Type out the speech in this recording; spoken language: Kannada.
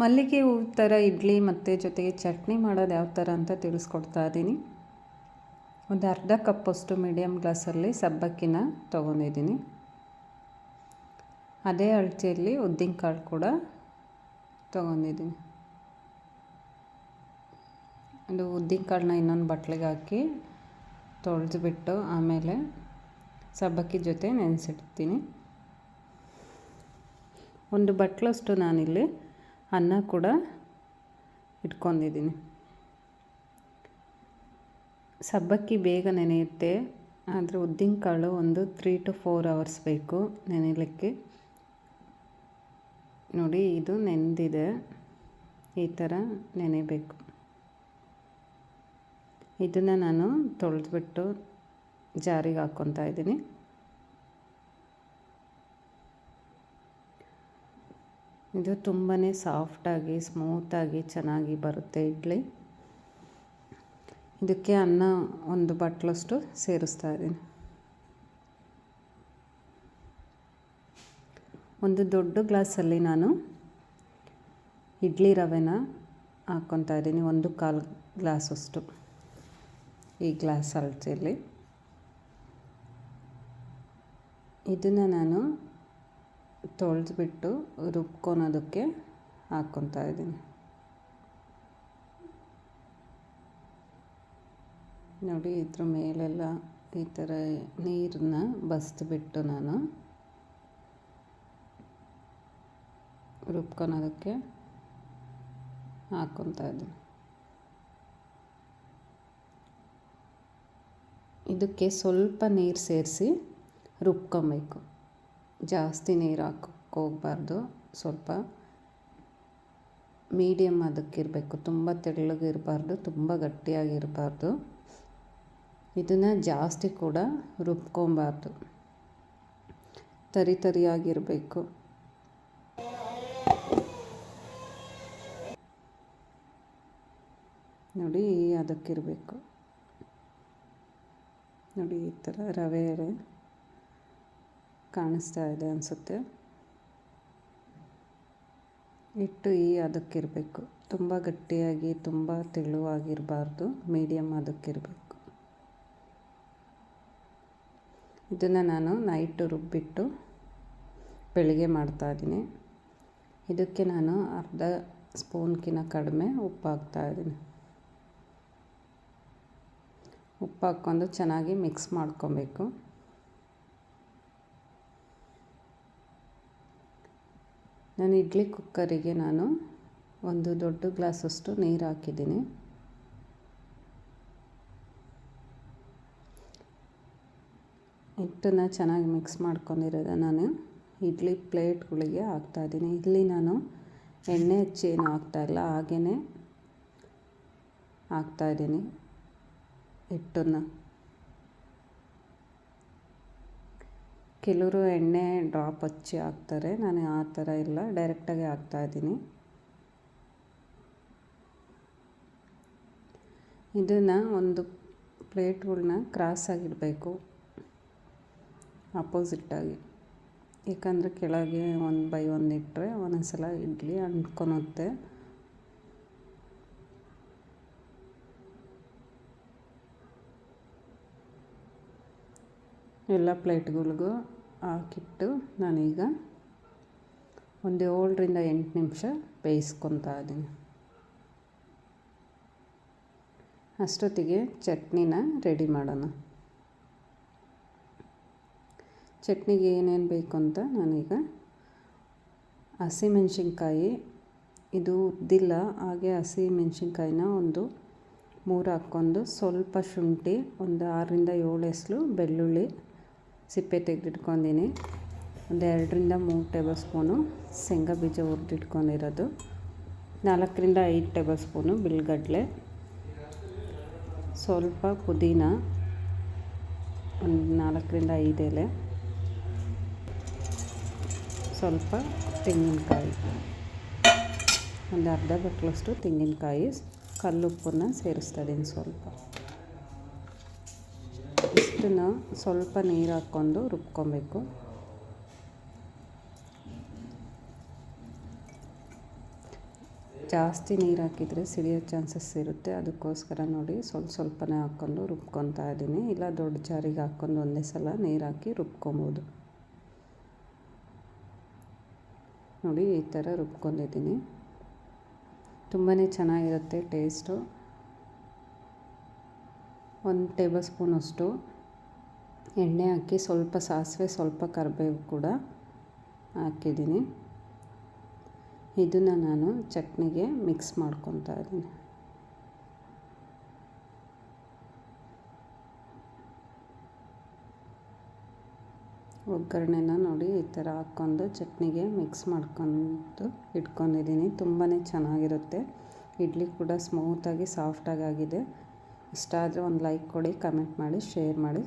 ಮಲ್ಲಿಗೆ ಹೂವು ಥರ ಇಡ್ಲಿ ಮತ್ತು ಜೊತೆಗೆ ಚಟ್ನಿ ಮಾಡೋದು ಯಾವ ಥರ ಅಂತ ತಿಳಿಸ್ಕೊಡ್ತಾ ಇದ್ದೀನಿ. ಒಂದು ಅರ್ಧ ಕಪ್ಪಷ್ಟು ಮೀಡಿಯಮ್ ಗ್ಲಾಸಲ್ಲಿ ಸಬ್ಬಕ್ಕಿನ ತೊಗೊಂಡಿದ್ದೀನಿ. ಅದೇ ಅಳತೆಯಲ್ಲಿ ಉದ್ದಿನಕಾಳು ಕೂಡ ತೊಗೊಂಡಿದ್ದೀನಿ. ಅದು ಉದ್ದಿನಕಾಳನ್ನ ಇನ್ನೊಂದು ಬಟ್ಲಿಗೆ ಹಾಕಿ ತೊಳೆದುಬಿಟ್ಟು ಆಮೇಲೆ ಸಬ್ಬಕ್ಕಿ ಜೊತೆ ನೆನೆಸಿಡ್ತೀನಿ. ಒಂದು ಬಟ್ಲಷ್ಟು ನಾನಿಲ್ಲಿ ಅನ್ನ ಕೂಡ ಇಟ್ಕೊಂಡಿದ್ದೀನಿ. ಸಬ್ಬಕ್ಕಿ ಬೇಗ ನೆನೆಯುತ್ತೆ, ಆದರೆ ಉದ್ದಿನಕಾಳು ಒಂದು ತ್ರೀ ಟು ಫೋರ್ ಅವರ್ಸ್ ಬೇಕು ನೆನೆಯಲಿಕ್ಕೆ ನೋಡಿ, ಇದು ನೆನೆದಿದೆ ಈ ಥರ ನೆನೆಬೇಕು. ಇದನ್ನು ನಾನು ತೊಳೆದ್ಬಿಟ್ಟು ಜಾರಿಗೆ ಹಾಕ್ಕೊತಾ ಇದ್ದೀನಿ. ಇದು ತುಂಬಾ ಸಾಫ್ಟಾಗಿ ಸ್ಮೂತಾಗಿ ಚೆನ್ನಾಗಿ ಬರುತ್ತೆ ಇಡ್ಲಿ. ಇದಕ್ಕೆ ಅನ್ನ ಒಂದು ಬಟ್ಲಷ್ಟು ಸೇರಿಸ್ತಾ ಇದ್ದೀನಿ. ಒಂದು ದೊಡ್ಡ ಗ್ಲಾಸಲ್ಲಿ ನಾನು ಇಡ್ಲಿ ರವೆನ ಹಾಕ್ಕೊತಾ ಇದ್ದೀನಿ, ಒಂದು ಕಾಲು ಗ್ಲಾಸಷ್ಟು ಈ ಗ್ಲಾಸ್ ಅಳತೆಯಲ್ಲಿ. ಇದನ್ನು ನಾನು ತೊಳೆದ್ಬಿಟ್ಟು ರುಬ್ಕೊಳೋದಕ್ಕೆ ಹಾಕ್ಕೊತಾ ಇದ್ದೀನಿ. ನೋಡಿ, ಇದ್ರ ಮೇಲೆಲ್ಲ ಈ ಥರ ನೀರನ್ನ ಬಸ್ದುಬಿಟ್ಟು ನಾನು ರುಬ್ಕೊಳೋದಕ್ಕೆ ಹಾಕ್ಕೊತಾ ಇದ್ದೀನಿ. ಇದಕ್ಕೆ ಸ್ವಲ್ಪ ನೀರು ಸೇರಿಸಿ ರುಬ್ಕೊಬೇಕು. ಜಾಸ್ತಿ ನೀರು ಹಾಕಕ್ಕೆ ಹೋಗ್ಬಾರ್ದು ಸ್ವಲ್ಪ ಮೀಡಿಯಮ್ ಅದಕ್ಕಿರಬೇಕು. ತುಂಬ ತೆಳ್ಳಗಿರಬಾರ್ದು, ತುಂಬ ಗಟ್ಟಿಯಾಗಿರಬಾರ್ದು. ಇದನ್ನು ಜಾಸ್ತಿ ಕೂಡ ರುಬ್ಕೊಬಾರ್ದು. ತರಿ ತರಿಯಾಗಿರಬೇಕು. ನೋಡಿ ಅದಕ್ಕಿರಬೇಕು. ನೋಡಿ ಈ ಥರ ರವೆ ಕಾಣಿಸ್ತಾ ಇದೆ ಅನಿಸುತ್ತೆ. ಹಿಟ್ಟು ಈ ಅದಕ್ಕಿರಬೇಕು. ತುಂಬ ಗಟ್ಟಿಯಾಗಿ, ತುಂಬ ತೆಳುವಾಗಿರಬಾರ್ದು. ಮೀಡಿಯಮ್ ಅದಕ್ಕಿರಬೇಕು. ಇದನ್ನು ನಾನು ನೈಟು ರುಬ್ಬಿಟ್ಟು ಬೆಳಿಗ್ಗೆ ಮಾಡ್ತಾಯಿದ್ದೀನಿ ಇದಕ್ಕೆ ನಾನು ಅರ್ಧ ಸ್ಪೂನ್ಕಿನ ಕಡಿಮೆ ಉಪ್ಪು ಹಾಕ್ತಾಯಿದ್ದೀನಿ ಉಪ್ಪು ಹಾಕ್ಕೊಂಡು ಚೆನ್ನಾಗಿ ಮಿಕ್ಸ್ ಮಾಡ್ಕೊಬೇಕು. ನಾನು ಇಡ್ಲಿ ಕುಕ್ಕರಿಗೆ ನಾನು ಒಂದು ದೊಡ್ಡ ಗ್ಲಾಸಷ್ಟು ನೀರು ಹಾಕಿದ್ದೀನಿ. ಹಿಟ್ಟನ್ನು ಚೆನ್ನಾಗಿ ಮಿಕ್ಸ್ ಮಾಡ್ಕೊಂಡಿರೋದ ನಾನು ಇಡ್ಲಿ ಪ್ಲೇಟ್ಗಳಿಗೆ ಹಾಕ್ತಾಯಿದ್ದೀನಿ ಇಲ್ಲಿ ನಾನು ಎಣ್ಣೆ ಹಚ್ಚಿ ಏನು ಹಾಕ್ತಾಯಿಲ್ಲ ಹಾಕ್ತಾ ಹಾಕ್ತಾಯಿದ್ದೀನಿ ಹಿಟ್ಟನ್ನು. ಕೆಲವರು ಎಣ್ಣೆ ಡ್ರಾಪ್ ಹಚ್ಚಿ ಹಾಕ್ತಾರೆ. ನಾನು ಆ ಥರ ಇಲ್ಲ. ಡೈರೆಕ್ಟಾಗಿ ಹಾಕ್ತಾಯಿದ್ದೀನಿ ಇದನ್ನು ಒಂದು ಪ್ಲೇಟ್ಗಳನ್ನ ಕ್ರಾಸಾಗಿಡಬೇಕು ಅಪೋಸಿಟ್ಟಾಗಿ ಏಕೆಂದರೆ ಕೆಳಗೆ ಒಂದು ಬೈ ಒಂದು ಇಟ್ಟರೆ ಒಂದೊಂದು ಸಲ ಇಡ್ಲಿ ಅಂಟ್ಕೊಳುತ್ತೆ. ಎಲ್ಲ ಪ್ಲೇಟ್ಗಳಿಗೂ ಹಾಕಿಟ್ಟು ನಾನೀಗ ಒಂದು ಏಳರಿಂದ ಎಂಟು ನಿಮಿಷ ಬೇಯಿಸ್ಕೊತಾ ಇದ್ದೀನಿ. ಅಷ್ಟೊತ್ತಿಗೆ ಚಟ್ನಿನ ರೆಡಿ ಮಾಡೋಣ. ಚಟ್ನಿಗೆ ಏನೇನು ಬೇಕು ಅಂತ ನಾನೀಗ ಹಸಿಮೆಣ್ಸಿನ್ಕಾಯಿ, ಇದು ಉದ್ದಿಲ್ಲ, ಹಾಗೆ ಹಸಿ ಮೆಣಸಿನ್ಕಾಯಿನ ಒಂದು ಮೂರು ಹಾಕ್ಕೊಂಡು ಸ್ವಲ್ಪ ಶುಂಠಿ, ಒಂದು ಆರರಿಂದ ಏಳು ಎಸಳು ಬೆಳ್ಳುಳ್ಳಿ ಸಿಪ್ಪೆ ತೆಗೆದಿಟ್ಕೊಂಡಿನಿ. ಒಂದು ಎರಡರಿಂದ ಮೂರು ಟೇಬಲ್ ಸ್ಪೂನು ಶೇಂಗಾ ಬೀಜ ಹುರಿದಿಟ್ಕೊಂಡಿರೋದು. ನಾಲ್ಕರಿಂದ ಐದು ಟೇಬಲ್ ಸ್ಪೂನು ಬಿಲ್ಗಡ್ಲೆ. ಸ್ವಲ್ಪ ಪುದೀನ. ಒಂದು ನಾಲ್ಕರಿಂದ ಐದು ಎಲೆ. ಸ್ವಲ್ಪ ತೆಂಗಿನಕಾಯಿ. ಒಂದು ಅರ್ಧ ಬಟ್ಲಷ್ಟು ತೆಂಗಿನಕಾಯಿ. ಕಲ್ಲುಪ್ಪನ್ನು ಸೇರಿಸ್ತಾ ಇದ್ದೀನಿ ಸ್ವಲ್ಪ. ಇಷ್ಟನ್ನು ಸ್ವಲ್ಪ ನೀರು ಹಾಕ್ಕೊಂಡು ರುಬ್ಕೊಬೇಕು. ಜಾಸ್ತಿ ನೀರು ಹಾಕಿದರೆ ಸಿಡಿಯೋ ಚಾನ್ಸಸ್ ಇರುತ್ತೆ. ಅದಕ್ಕೋಸ್ಕರ ನೋಡಿ ಸ್ವಲ್ಪ ಸ್ವಲ್ಪನೇ ಹಾಕ್ಕೊಂಡು ರುಬ್ಕೊತಾ ಇದ್ದೀನಿ. ಇಲ್ಲ ದೊಡ್ಡ ಜಾರಿಗೆ ಹಾಕ್ಕೊಂಡು ಒಂದೇ ಸಲ ನೀರು ಹಾಕಿ ರುಬ್ಕೊಬೋದು. ನೋಡಿ ಈ ಥರ ರುಬ್ಕೊಂಡಿದ್ದೀನಿ. ತುಂಬಾ ಚೆನ್ನಾಗಿರುತ್ತೆ ಟೇಸ್ಟು. ಒಂದು ಟೇಬಲ್ ಸ್ಪೂನಷ್ಟು ಎಣ್ಣೆ ಹಾಕಿ ಸ್ವಲ್ಪ ಸಾಸಿವೆ, ಸ್ವಲ್ಪ ಕರಿಬೇವು ಕೂಡ ಹಾಕಿದ್ದೀನಿ. ಇದನ್ನು ನಾನು ಚಟ್ನಿಗೆ ಮಿಕ್ಸ್ ಮಾಡ್ಕೊತಾ ಇದ್ದೀನಿ. ಒಗ್ಗರಣೆನ ನೋಡಿ ಈ ಥರ ಹಾಕ್ಕೊಂಡು ಚಟ್ನಿಗೆ ಮಿಕ್ಸ್ ಮಾಡ್ಕೊಂಡು ಇಟ್ಕೊಂಡಿದ್ದೀನಿ. ತುಂಬಾ ಚೆನ್ನಾಗಿರುತ್ತೆ. ಇಡ್ಲಿ ಕೂಡ ಸ್ಮೂತಾಗಿ ಸಾಫ್ಟಾಗಿ ಆಗಿದೆ. ಇಷ್ಟ ಆದರೆ ಒಂದು ಲೈಕ್ ಕೊಡಿ ಕಮೆಂಟ್ ಮಾಡಿ ಶೇರ್ ಮಾಡಿ.